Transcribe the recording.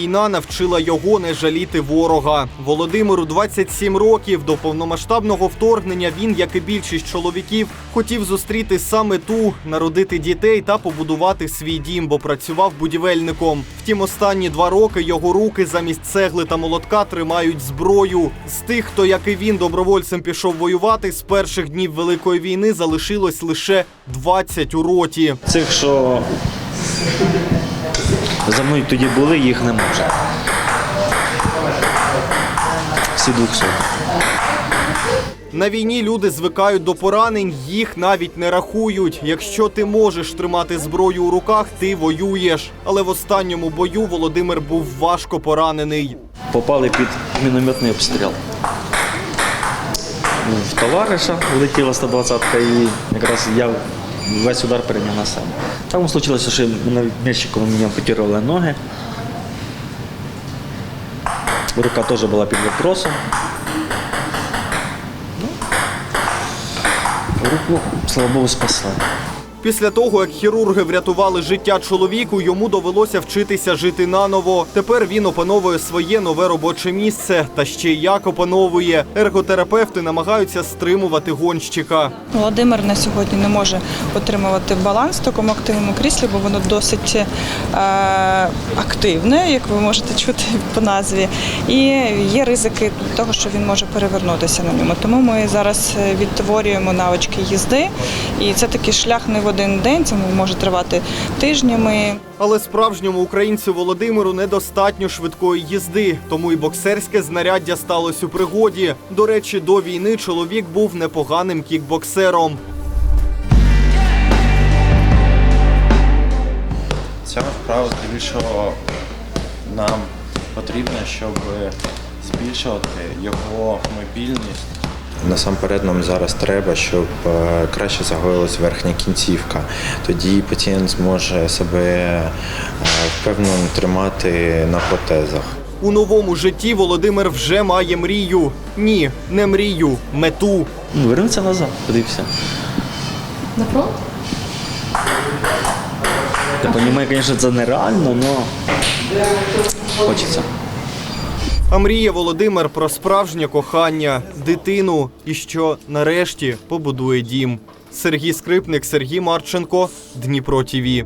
війна навчила його не жаліти ворога. Володимиру 27 років. До повномасштабного вторгнення він, як і більшість чоловіків, хотів зустріти саме ту, народити дітей та побудувати свій дім, бо працював будівельником. Втім, останні два роки його руки замість цегли та молотка тримають зброю. З тих, хто, як і він, добровольцем пішов воювати, з перших днів Великої війни залишилось лише 20 у роті. Цих, що за мною тоді були, їх не може. Всі 200. На війні люди звикають до поранень, їх навіть не рахують. Якщо ти можеш тримати зброю у руках, ти воюєш. Але в останньому бою Володимир був важко поранений. Попали під мінометний обстріл. В товариша влетіла 120-ка і якраз я весь удар перейняв на себе. Там случилося, що м'ячиком мені ампутували ноги. Рука теж була під вопросом. Ну, руку, слава Богу, спасли. Після того, як хірурги врятували життя чоловіку, йому довелося вчитися жити наново. Тепер він опановує своє нове робоче місце. Та ще як опановує. Ерготерапевти намагаються стримувати гонщика. Володимир на сьогодні не може отримувати баланс в такому активному кріслі, бо воно досить е, активне, як ви можете чути по назві. І є ризики того, що він може перевернутися на ньому. Тому ми зараз е, відтворюємо навички їзди, і це такий шлях не в один день, це може тривати тижнями. Але справжньому українцю Володимиру недостатньо швидкої їзди, тому і боксерське знаряддя сталося у пригоді. До речі, до війни чоловік був непоганим кікбоксером. Ця вправа здебільшого нам потрібна, щоб збільшувати його мобільність. Насамперед нам зараз треба, щоб е, краще загоїлась верхня кінцівка. Тоді пацієнт зможе себе е, впевнено тримати на протезах. У новому житті Володимир вже має мрію. Ні, не мрію, мету. Ну, вернуться назад, подивився. На фронт? Я розумію, звісно, це нереально, але хочеться. А мріє Володимир про справжнє кохання, дитину і що нарешті побудує дім. Сергій Скрипник, Сергій Марченко, Дніпро ТІВІ.